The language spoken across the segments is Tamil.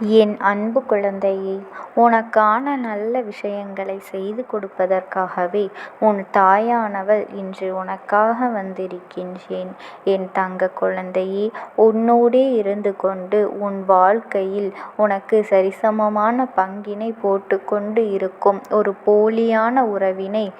என் அன்பு குழந்தையே உனக்கான நல்ல விஷயங்களை செய்து கொடுப்பதற்காகவே உன் தாயானவள் இன்று உனக்காக வந்திருக்கின்றேன். என் தங்க குழந்தையே உன்னோடே இருந்து கொண்டு உன் வாழ்க்கையில் உனக்கு சரிசமமான பங்கினை போட்டுக்கொண்டு இருக்கும் ஒரு போலியான உறவினை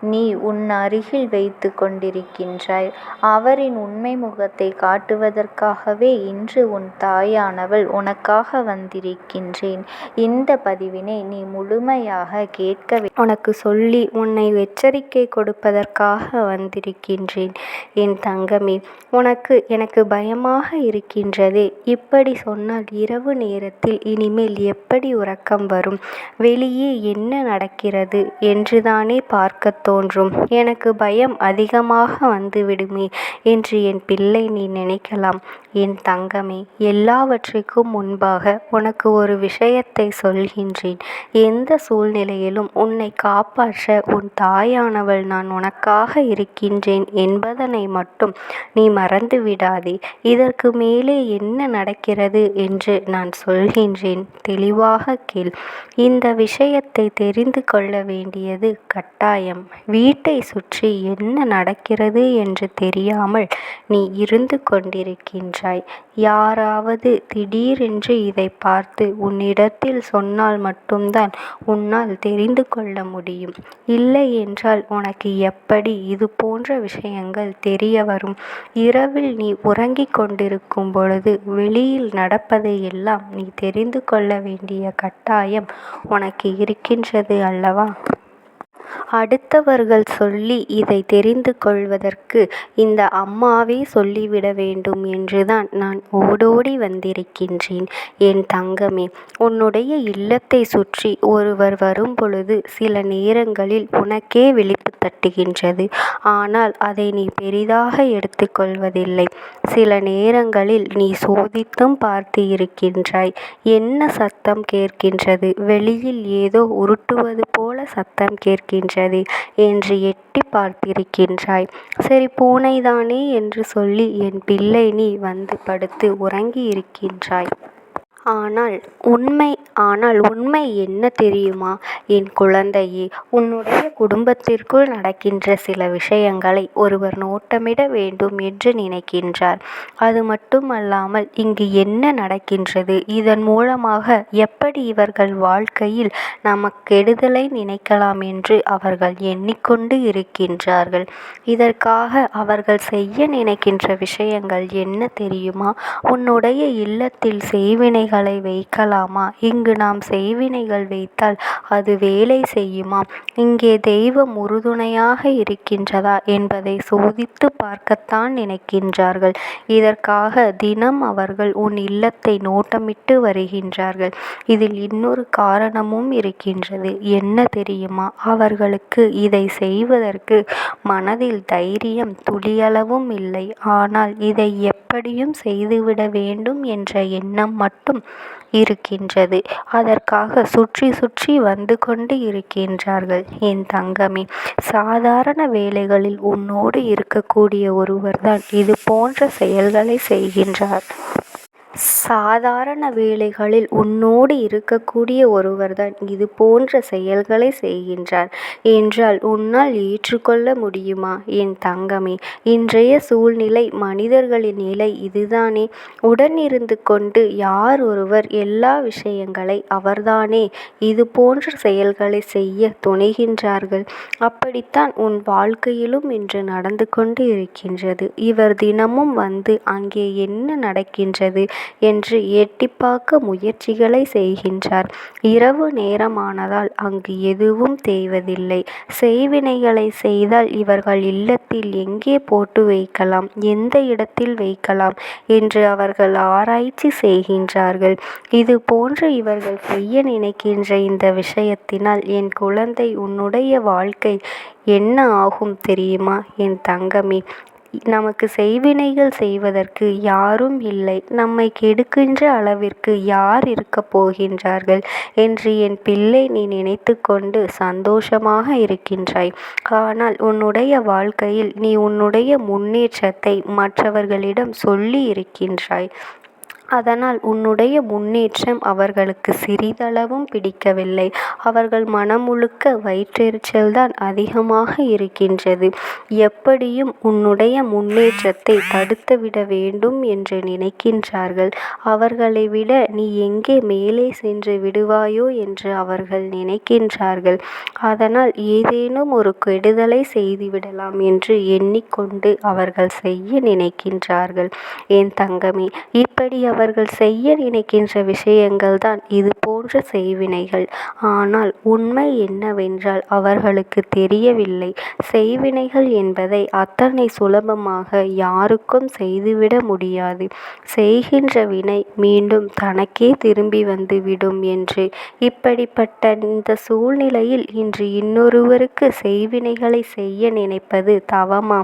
நீ உன் அருகில் வைத்து கொண்டிருக்கின்றாய். அவரின் உண்மை முகத்தை காட்டுவதற்காகவே இன்று உன் தாயானவள் உனக்காக வந்திருக்கின்றேன். இந்த பதிவினை நீ முழுமையாக கேட்க உனக்கு சொல்லி உன்னை எச்சரிக்கை கொடுப்பதற்காக வந்திருக்கின்றேன். என் தங்கமே உனக்கு எனக்கு பயமாக இருக்கின்றதே. இப்படி சொன்னால் இரவு நேரத்தில் இனிமேல் எப்படி உறக்கம் வரும்? வெளியே என்ன நடக்கிறது என்றுதானே பார்க்க தோன்றும். எனக்கு பயம் அதிகமாக வந்துவிடுமே என்று என் பிள்ளை நீ நினைக்கலாம். என் தங்கமே எல்லாவற்றிற்கும் முன்பாக உனக்கு ஒரு விஷயத்தை சொல்கின்றேன். எந்த சூழ்நிலையிலும் உன்னை காப்பாற்ற உன் தாயானவள் நான் உனக்காக இருக்கின்றேன் என்பதனை மட்டும் நீ மறந்து விடாதே இதற்கு மேலே என்ன நடக்கிறது என்று நான் சொல்கின்றேன் தெளிவாக கேள். இந்த விஷயத்தை தெரிந்து கொள்ள வேண்டியது கட்டாயம். வீட்டை சுற்றி என்ன நடக்கிறது என்று தெரியாமல் நீ இருந்து கொண்டிருக்கின்றாய். யாராவது திடீரென்று இதை பார்த்து உன்னிடத்தில் சொன்னால் மட்டும்தான் உன்னால் தெரிந்து கொள்ள முடியும். இல்லை என்றால் உனக்கு எப்படி இது போன்ற விஷயங்கள் தெரிய வரும் இரவில் நீ உறங்கிக் கொண்டிருக்கும் பொழுது வெளியில் நடப்பதை எல்லாம் நீ தெரிந்து கொள்ள வேண்டிய கட்டாயம் உனக்கு இருக்கின்றது அல்லவா? அடுத்தவர்கள் சொல்லி இதை தெரிந்து கொள்வதற்கு இந்த அம்மாவே சொல்லிவிட வேண்டும் என்றுதான் நான் ஓடோடி வந்திருக்கின்றேன். என் தங்கமே உன்னுடைய இல்லத்தைச் சுற்றி ஒருவர் வரும்பொழுது சில நேரங்களில் உனக்கே விழிப்பு தட்டுகின்றது. ஆனால் அதை நீ பெரிதாக எடுத்துக்கொள்வதில்லை சில நேரங்களில் நீ சோதித்தும் பார்த்து இருக்கின்றாய். என்ன சத்தம் கேட்கின்றது? வெளியில் ஏதோ உருட்டுவது போல சத்தம் கேட்கின்றதே என்று எட்டிப் பார்த்திருக்கின்றாய். சரி பூனைதானே என்று சொல்லி என் பிள்ளை நீ வந்து படுத்து உறங்கி இருக்கின்றாய் ஆனால் உண்மை ஆனால் உண்மை என்ன தெரியுமா? என் குழந்தையே உன்னுடைய குடும்பத்திற்குள் நடக்கின்ற சில விஷயங்களை ஒருவர் நோட்டமிட வேண்டும் என்று நினைக்கின்றார். அது மட்டுமல்லாமல் இங்கு என்ன நடக்கின்றது? இதன் மூலமாக எப்படி இவர்கள் வாழ்க்கையில் நமக்கு கெடுதலை நினைக்கலாம் என்று அவர்கள் எண்ணிக்கொண்டு இருக்கின்றார்கள். இதற்காக அவர்கள் செய்ய நினைக்கின்ற விஷயங்கள் என்ன தெரியுமா? உன்னுடைய இல்லத்தில் செய்வினைகள் வைக்கலாமா? இங்கு நாம் செய்வினைகள் வைத்தால் அது வேலை செய்யுமா? இங்கே தெய்வம் உறுதுணையாக இருக்கின்றதா என்பதை சோதித்து பார்க்கத்தான் நினைக்கின்றார்கள். இதற்காக தினம் அவர்கள் உன் இல்லத்தை நோட்டமிட்டு வருகின்றார்கள். இதில் இன்னொரு காரணமும் இருக்கின்றது. என்ன தெரியுமா? அவர்களுக்கு இதை செய்வதற்கு மனதில் தைரியம் துளியளவும் இல்லை. ஆனால் இதை எப்படியும் செய்துவிட வேண்டும் என்ற எண்ணம் மட்டும் இருக்கின்றது. அதற்காக சுற்றி சுற்றி வந்து கொண்டு இருக்கின்றார்கள். என் தங்கமே சாதாரண வேலைகளில் உன்னோடு இருக்கக்கூடிய ஒருவர்தான் இது போன்ற செயல்களை செய்கின்றார். சாதாரண வேளைகளில் உன்னோடு இருக்கக்கூடிய ஒருவர்தான் இது போன்ற செயல்களை செய்கின்றார் என்றால் உன்னால் ஏற்றுக்கொள்ள முடியுமா? என் தங்கமே இன்றைய சூழ்நிலை மனிதர்களின் நிலை இதுதானே. உடன் இருந்து கொண்டு யார் ஒருவர் எல்லா விஷயங்களை அவர்தானே இது போன்ற செயல்களை செய்ய துணிகின்றார்கள். அப்படித்தான் உன் வாழ்க்கையிலும் இன்று நடந்து கொண்டு இருக்கின்றது. இவர் தினமும் வந்து அங்கே என்ன நடக்கின்றது என் என்று எட்டிப் பார்க்க செய்கின்றார். இரவு நேரமானதால் அங்கு எதுவும் தெரிவதில்லை. செய்வினைகளை செய்தால் இவர்கள் இல்லத்தில் எங்கே போட்டு வைக்கலாம்? எந்த இடத்தில் வைக்கலாம்? என்று அவர்கள் ஆராய்ச்சி செய்கின்றார்கள். இது போன்று இவர்கள் செய்ய நினைக்கின்ற இந்த விஷயத்தினால் என் குழந்தை உன்னுடைய வாழ்க்கை என்ன ஆகும் தெரியுமா? என் தங்கமே நமக்கு செய்வினைகள் செய்வதற்கு யாரும் இல்லை. நம்மை கெடுக்கின்ற அளவிற்கு யார் இருக்கப் போகின்றார்கள்? என்று என் பிள்ளை நீ நினைத்து கொண்டு சந்தோஷமாக இருக்கின்றாய். ஆனால் உன்னுடைய வாழ்க்கையில் நீ உன்னுடைய முன்னேற்றத்தை மற்றவர்களிடம் சொல்லி இருக்கின்றாய். அதனால் உன்னுடைய முன்னேற்றம் அவர்களுக்கு சிறிதளவும் பிடிக்கவில்லை. அவர்கள் மனம் முழுக்க வயிற்றெரிச்சல்தான் அதிகமாக இருக்கின்றது. எப்படியும் உன்னுடைய முன்னேற்றத்தை தடுத்துவிட வேண்டும் என்று நினைக்கின்றார்கள். அவர்களை விட நீ எங்கே மேலே சென்று விடுவாயோ என்று அவர்கள் நினைக்கின்றார்கள். அதனால் ஏதேனும் ஒரு கெடுதலை செய்துவிடலாம் என்று எண்ணிக்கொண்டு அவர்கள் செய்ய நினைக்கின்றார்கள். என் தங்கமே இப்படி அவர்கள் செய்ய நினைக்கின்ற விஷயங்கள் தான் இது போன்ற செய்வினைகள். ஆனால் உண்மை என்னவென்றால் அவர்களுக்கு தெரியவில்லை. செய்வினைகள் என்பதை அத்தனை சுலபமாக யாருக்கும் செய்துவிட முடியாது. செய்கின்ற வினை மீண்டும் தனக்கே திரும்பி வந்து விடும் என்று. இப்படிப்பட்ட இந்த சூழ்நிலையில் இன்று இன்னொருவருக்கு செய்வினைகளை செய்ய நினைப்பது தவமா?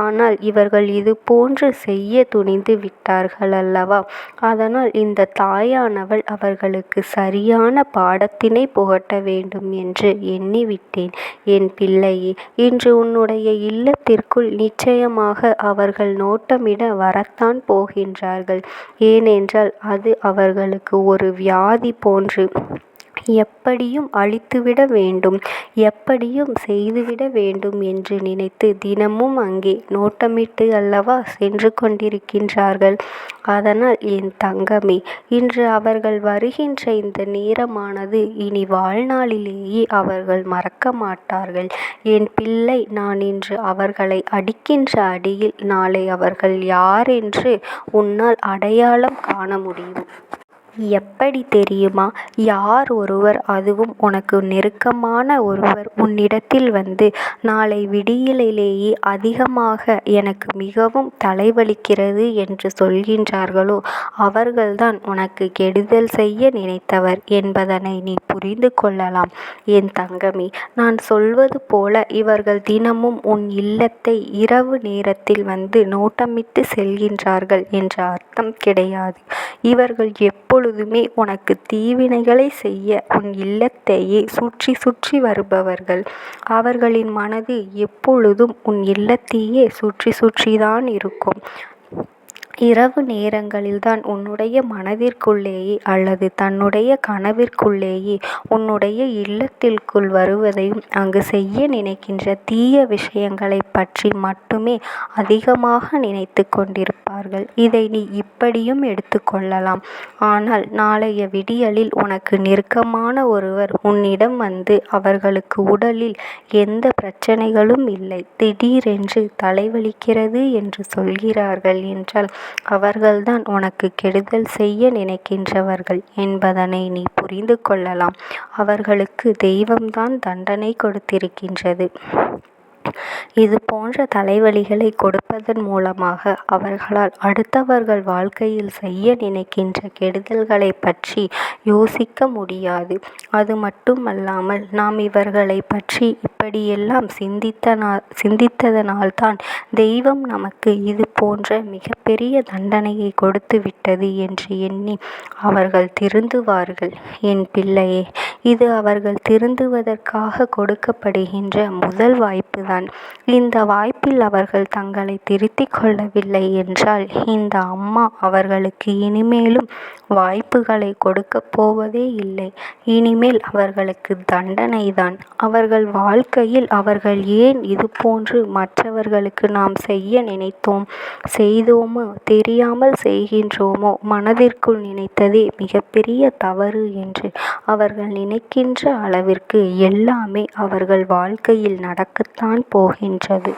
ஆனால் இவர்கள் இது போன்று செய்ய துணிந்து விட்டார்கள் அல்லவா? அதனால் இந்த தாயானவள் அவர்களுக்கு சரியான பாடத்தினை புகட்ட வேண்டும் என்று எண்ணிவிட்டேன். என் பிள்ளையே இன்று உன்னுடைய இல்லத்திற்குள் நிச்சயமாக அவர்கள் நோட்டமிட வரத்தான் போகின்றார்கள். ஏனென்றால் அது அவர்களுக்கு ஒரு வியாதி போன்று. எப்படியும் அழித்துவிட வேண்டும் எப்படியும் செய்துவிட வேண்டும் என்று நினைத்து தினமும் அங்கே நோட்டமிட்டு அல்லவா சென்று கொண்டிருக்கின்றார்கள். அதனால் என் தங்கமே இன்று அவர்கள் வருகின்ற இந்த நேரமானது இனி வாழ்நாளிலேயே அவர்கள் மறக்க மாட்டார்கள். என் பிள்ளை நான் இன்று அவர்களை அடிக்கின்ற அடியில் நாளை அவர்கள் யாரென்று உன்னால் அடையாளம் காண முடியும். எப்படி தெரியுமா? யார் ஒருவர் அதுவும் உனக்கு நெருக்கமான ஒருவர் உன்னிடத்தில் வந்து நாளை விடியலிலேயே அதிகமாக எனக்கு மிகவும் தலைவலிக்கிறது என்று சொல்கின்றார்களோ அவர்கள்தான் உனக்கு கெடுதல் செய்ய நினைத்தவர் என்பதனை நீ புரிந்து கொள்ளலாம். என் தங்கமே நான் சொல்வது போல இவர்கள் தினமும் உன் இல்லத்தை இரவு நேரத்தில் வந்து நோட்டமிட்டு செல்கின்றார்கள் என்ற அர்த்தம் கிடையாது. இவர்கள் எப்பொழுதுமே உனக்கு தீவினைகளை செய்ய உன் இல்லத்தையே சுற்றி சுற்றி வருபவர்கள். அவர்களின் மனது எப்பொழுதும் உன் இல்லத்தையே சுற்றி சுற்றிதான் இருக்கும். இரவு நேரங்களில்தான் உன்னுடைய மனதிற்குள்ளேயே அல்லது தன்னுடைய கனவிற்குள்ளேயே உன்னுடைய இல்லத்திற்குள் வருவதையும் அங்கு செய்ய நினைக்கின்ற தீய விஷயங்களைப் பற்றி மட்டுமே அதிகமாக நினைத்து கொண்டிருப்பார்கள். இதை நீ இப்படியும் எடுத்துக்கொள்ளலாம் ஆனால் நாளைய விடியலில் உனக்கு நெருக்கமான ஒருவர் உன்னிடம் வந்து அவர்களுக்கு உடலில் எந்த பிரச்சனைகளும் இல்லை. திடீரென்று தலைவலிக்கிறது என்று சொல்கிறார்கள் என்றால் அவர்கள்தான் உனக்குக் கெடுதல் செய்ய நினைக்கின்றவர்கள் என்பதனை நீ புரிந்து கொள்ளலாம். அவர்களுக்கு தெய்வம்தான் தண்டனை கொடுத்திருக்கின்றது. இது போன்ற தலைவலிகளை கொடுப்பதன் மூலமாக அவர்களால் அடுத்தவர்கள் வாழ்க்கையில் செய்ய நினைக்கின்ற கெடுதல்களைப் பற்றி யோசிக்க முடியாது. அது மட்டுமல்லாமல் நாம் இவர்களைப் பற்றி இப்படியெல்லாம் சிந்தித்ததனால்தான் தெய்வம் நமக்கு இது போன்ற மிகப்பெரிய தண்டனையை கொடுத்து விட்டது என்று எண்ணி அவர்கள் திருந்துவார்கள். என் பிள்ளையே இது அவர்கள் திருந்துவதற்காக கொடுக்கப்படுகின்ற முதல் வாய்ப்பு வாய்ப்புதான். இந்த வாய்ப்பில் அவர்கள் தங்களை திருத்திக் கொள்ளவில்லை என்றால் இந்த அம்மா அவர்களுக்கு இனிமேலும் வாய்ப்புகளை கொடுக்கப் போவதே இல்லை. இனிமேல் அவர்களுக்குத் தண்டனைதான். அவர்கள் வாழ்க்கையில் அவர்கள் ஏன் இதுபோன்று மற்றவர்களுக்கு நாம் செய்ய நினைத்தோம் செய்தோமோ தெரியாமல் செய்கின்றோமோ மனதிற்குள் நினைத்ததே மிகப்பெரிய தவறு என்று அவர்கள் நினைக்கின்ற அளவிற்கு எல்லாமே அவர்கள் வாழ்க்கையில் நடக்கத்தான் போகின்றது.